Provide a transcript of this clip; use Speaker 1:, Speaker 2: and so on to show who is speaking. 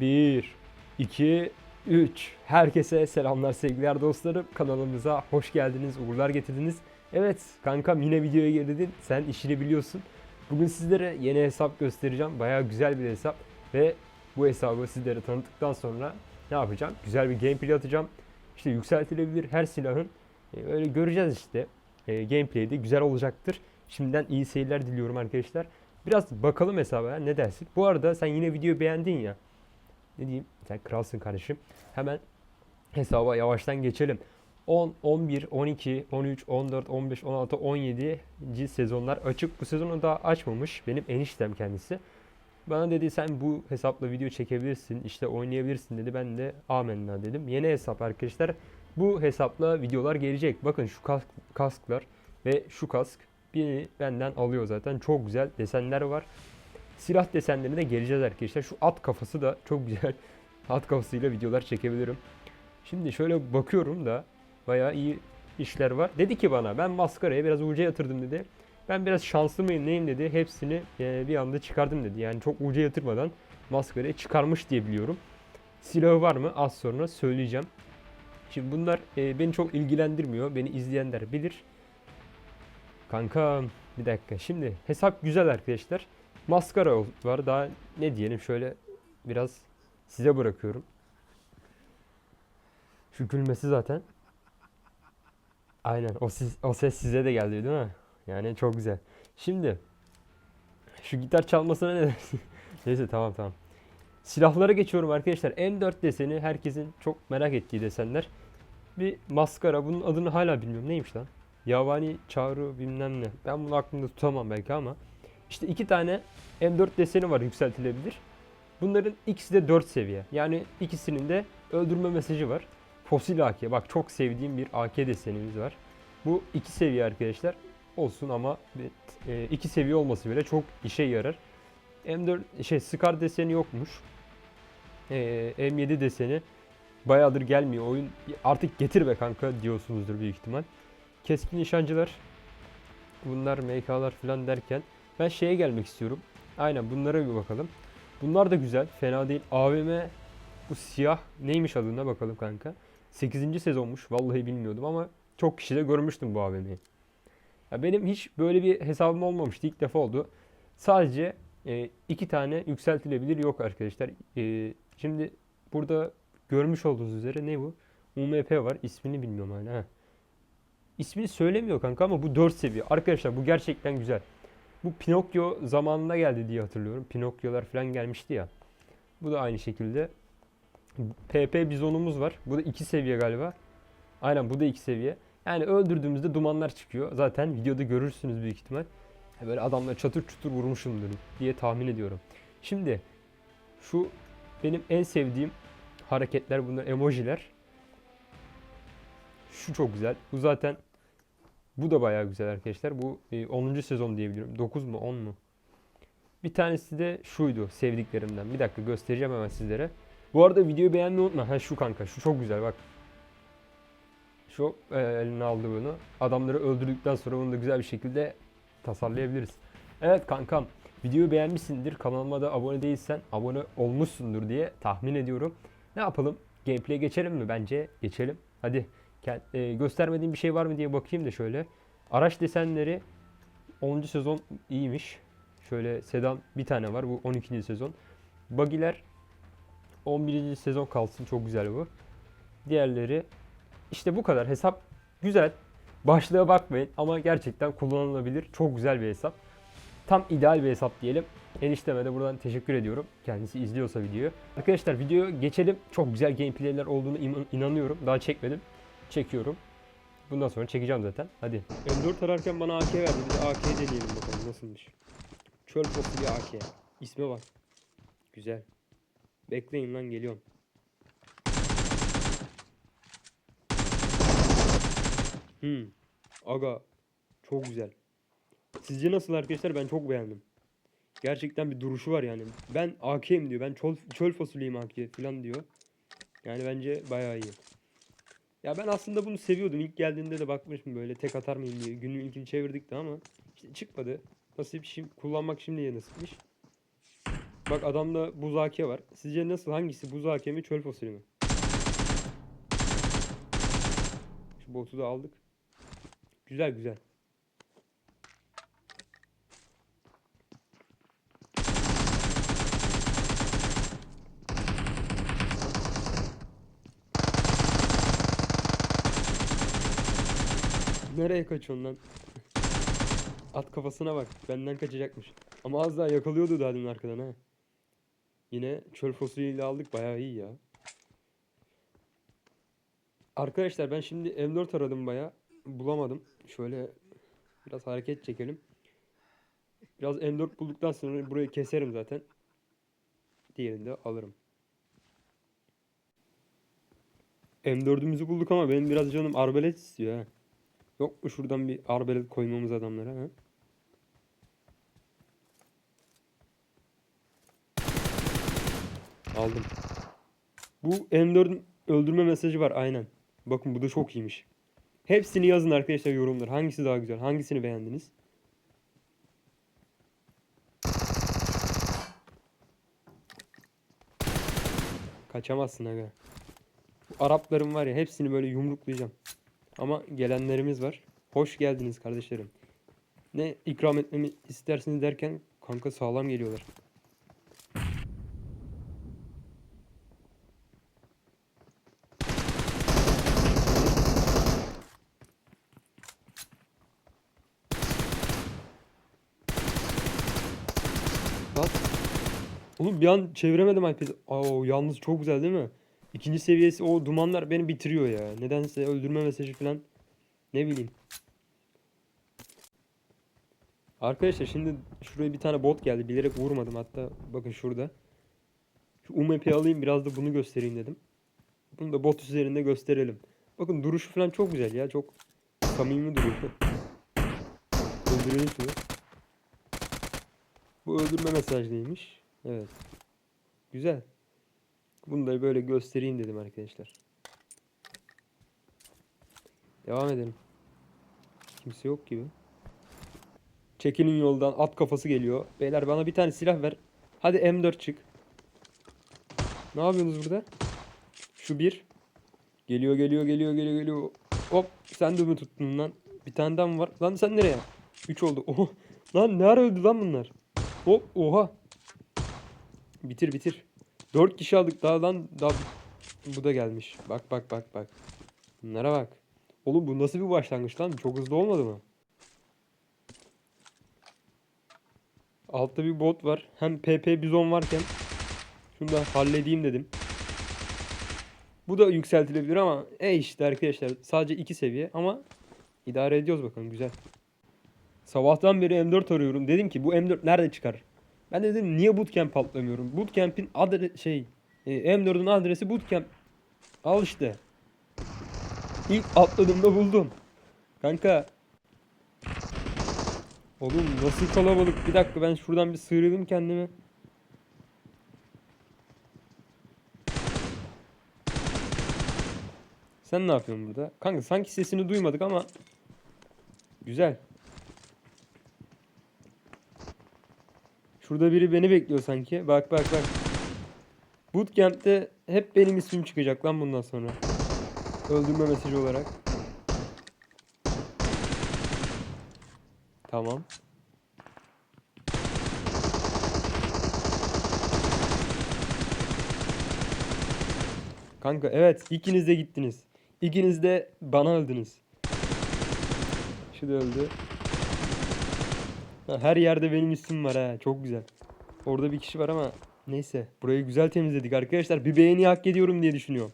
Speaker 1: 1, 2, 3. Herkese selamlar sevgiler dostlarım. Kanalımıza hoş geldiniz, uğurlar getirdiniz. Evet kankam yine videoya girdin. Sen işini biliyorsun. Bugün sizlere yeni hesap göstereceğim. Bayağı güzel bir hesap. Ve bu hesabı sizlere tanıttıktan sonra ne yapacağım? Güzel bir gameplay atacağım. İşte yükseltilebilir her silahın. e, öyle göreceğiz işte. E, gameplay de güzel olacaktır. Şimdiden iyi seyirler diliyorum arkadaşlar. Biraz bakalım hesaba ne dersin? Bu arada sen yine videoyu beğendin ya. Ne diyeyim? Sen kralsın kardeşim. Hemen hesaba yavaştan geçelim. 10, 11, 12, 13, 14, 15, 16, 17. sezonlar açık. Bu sezonu daha açmamış. Benim eniştem kendisi. Bana dedi sen bu hesapla video çekebilirsin, işte oynayabilirsin dedi. Ben de amenna dedim. Yeni hesap arkadaşlar. Bu hesapla videolar gelecek. Bakın şu kask, kasklar ve şu kask beni benden alıyor zaten. Çok güzel desenler var. Silah desenlerine de geleceğiz arkadaşlar. Şu at kafası da çok güzel. At kafasıyla videolar çekebilirim. Şimdi şöyle bakıyorum da bayağı iyi işler var. Dedi ki bana ben maskaraya biraz uca yatırdım dedi. Ben biraz şanslı mıyım neyim dedi. Hepsini e, bir anda çıkardım dedi. Yani çok uca yatırmadan maskaraya çıkarmış diye biliyorum. Silahı var mı? Az sonra söyleyeceğim. Şimdi bunlar e, beni çok ilgilendirmiyor. Beni izleyenler bilir. Kanka bir dakika. Şimdi hesap güzel arkadaşlar. Maskara var. Daha ne diyelim şöyle biraz size bırakıyorum. Şu gülmesi zaten. Aynen o, siz, o ses size de geldi değil mi? Yani çok güzel. Şimdi şu gitar çalmasına ne dersin? Neyse tamam tamam. Silahlara geçiyorum arkadaşlar. M4 deseni herkesin çok merak ettiği desenler. Bir maskara. Bunun adını hala bilmiyorum. Neymiş lan? Yavani çağrı bilmem ne. Ben bunu aklımda tutamam belki ama. İşte iki tane M4 deseni var yükseltilebilir. Bunların ikisi de 4 seviye. Yani ikisinin de öldürme mesajı var. Fosil AK. Bak çok sevdiğim bir AK desenimiz var. Bu iki seviye arkadaşlar. Olsun ama e, iki seviye olması bile çok işe yarar. M4 şey Scar deseni yokmuş. E, M7 deseni bayağıdır gelmiyor oyun. Artık getir be kanka diyorsunuzdur büyük ihtimal. Keskin nişancılar. Bunlar MK'lar falan derken ben şeye gelmek istiyorum. Aynen bunlara bir bakalım. Bunlar da güzel. Fena değil. AVM bu siyah neymiş adına bakalım kanka. 8. sezonmuş. Vallahi bilmiyordum ama çok kişi de görmüştüm bu AVM'yi. Ya benim hiç böyle bir hesabım olmamıştı. İlk defa oldu. Sadece e, iki tane yükseltilebilir yok arkadaşlar. E, şimdi burada görmüş olduğunuz üzere ne bu? UMP var. İsmini bilmiyorum hala. Heh. İsmini söylemiyor kanka ama bu 4 seviye. Arkadaşlar bu gerçekten güzel. Bu Pinokyo zamanında geldi diye hatırlıyorum. Pinokyolar falan gelmişti ya. Bu da aynı şekilde. PP bizonumuz var. Bu da 2 seviye galiba. Aynen bu da 2 seviye. Yani öldürdüğümüzde dumanlar çıkıyor. Zaten videoda görürsünüz büyük ihtimal. Böyle adamları çatır çutur vurmuşumdur diye tahmin ediyorum. Şimdi şu benim en sevdiğim hareketler bunlar emojiler. Şu çok güzel. Bu zaten bu da bayağı güzel arkadaşlar. Bu e, 10. sezon diyebilirim. 9 mu 10 mu? Bir tanesi de şuydu sevdiklerimden. Bir dakika göstereceğim hemen sizlere. Bu arada videoyu beğenmeyi unutma. Ha şu kanka şu çok güzel bak. Şu e, eline aldı bunu. Adamları öldürdükten sonra bunu da güzel bir şekilde tasarlayabiliriz. Evet kankam videoyu beğenmişsindir. Kanalıma da abone değilsen abone olmuşsundur diye tahmin ediyorum. Ne yapalım? Gameplay'e geçelim mi? Bence geçelim. Hadi e, göstermediğim bir şey var mı diye bakayım da şöyle. Araç desenleri 10. sezon iyiymiş. Şöyle sedan bir tane var. Bu 12. sezon. Bagiler 11. sezon kalsın. Çok güzel bu. Diğerleri işte bu kadar. Hesap güzel. Başlığa bakmayın ama gerçekten kullanılabilir. Çok güzel bir hesap. Tam ideal bir hesap diyelim. Enişteme de buradan teşekkür ediyorum. Kendisi izliyorsa videoyu. Arkadaşlar videoya geçelim. Çok güzel gameplayler olduğunu inan- inanıyorum. Daha çekmedim. Çekiyorum. Bundan sonra çekeceğim zaten. Hadi. M4 ararken bana AK verdi. De AK deneyelim bakalım nasılmış. Çöl fosili AK. İsme bak. Güzel. Bekleyin lan geliyorum. Hmm. Aga. Çok güzel. Sizce nasıl arkadaşlar? Ben çok beğendim. Gerçekten bir duruşu var yani. Ben AK'yim diyor. Ben çöl, çöl fasulyeyim AK falan diyor. Yani bence bayağı iyi. Ya ben aslında bunu seviyordum. İlk geldiğinde de bakmışım böyle tek atar mıyım diye. Günün ilkini çevirdik de ama işte çıkmadı. Nasip şimdi kullanmak şimdiye nasipmiş. Bak adamda buz AK var. Sizce nasıl? Hangisi buz AK mi çöl fasulye mi? Şu botu da aldık. Güzel güzel. Nereye kaçıyorsun lan? At kafasına bak. Benden kaçacakmış. Ama az daha yakalıyordu daha demin arkadan ha. Yine çöl fasulyeyle aldık. Bayağı iyi ya. Arkadaşlar ben şimdi M4 aradım bayağı. Bulamadım. Şöyle biraz hareket çekelim. Biraz M4 bulduktan sonra burayı keserim zaten. Diğerini de alırım. M4'ümüzü bulduk ama benim biraz canım arbalet istiyor ha. Yok mu şuradan bir arbalet koymamız adamlara ha? Aldım. Bu M4'ün öldürme mesajı var aynen. Bakın bu da çok iyiymiş. Hepsini yazın arkadaşlar yorumlar. Hangisi daha güzel? Hangisini beğendiniz? Kaçamazsın aga. Bu Arapların var ya hepsini böyle yumruklayacağım. Ama gelenlerimiz var. Hoş geldiniz kardeşlerim. Ne ikram etmemi istersiniz derken kanka sağlam geliyorlar. Lan. Oğlum bir an çeviremedim iPad'i. Oo, yalnız çok güzel değil mi? İkinci seviyesi o dumanlar beni bitiriyor ya. Nedense öldürme mesajı falan. Ne bileyim. Arkadaşlar şimdi şuraya bir tane bot geldi. Bilerek vurmadım hatta. Bakın şurada. Şu UMP'yi alayım biraz da bunu göstereyim dedim. Bunu da bot üzerinde gösterelim. Bakın duruşu falan çok güzel ya. Çok samimi duruyor. Öldürelim şunu. Bu öldürme mesajlıymış. Evet. Güzel. Bunu da böyle göstereyim dedim arkadaşlar. Devam edelim. Kimse yok gibi. Çekinin yoldan at kafası geliyor. Beyler bana bir tane silah ver. Hadi M4 çık. Ne yapıyorsunuz burada? Şu bir. Geliyor geliyor geliyor geliyor geliyor. Hop sen de mi tuttun lan? Bir tane daha mı var? Lan sen nereye? 3 oldu. Oh. Lan ne ara öldü lan bunlar? Hop oha. Bitir bitir. 4 kişi aldık daha lan daha bu da gelmiş. Bak bak bak bak. Bunlara bak. Oğlum bu nasıl bir başlangıç lan? Çok hızlı olmadı mı? Altta bir bot var. Hem PP bizon varken şunu da halledeyim dedim. Bu da yükseltilebilir ama e işte arkadaşlar sadece 2 seviye ama idare ediyoruz bakalım güzel. Sabahtan beri M4 arıyorum. Dedim ki bu M4 nerede çıkar? Ben de dedim niye bootcamp atlamıyorum? Bootcamp'in adre şey e, M4'ün adresi bootcamp. Al işte. İlk atladığımda buldum. Kanka. Oğlum nasıl kalabalık. Bir dakika ben şuradan bir sıyırayım kendimi. Sen ne yapıyorsun burada? Kanka sanki sesini duymadık ama güzel. Şurada biri beni bekliyor sanki. Bak bak bak. Bootcamp'te hep benim ismim çıkacak lan bundan sonra. Öldürme mesajı olarak. Tamam. Kanka evet ikiniz de gittiniz. İkiniz de bana öldünüz. Şu da öldü. Her yerde benim ismim var ha. Çok güzel. Orada bir kişi var ama neyse. Burayı güzel temizledik arkadaşlar. Bir beğeni hak ediyorum diye düşünüyorum.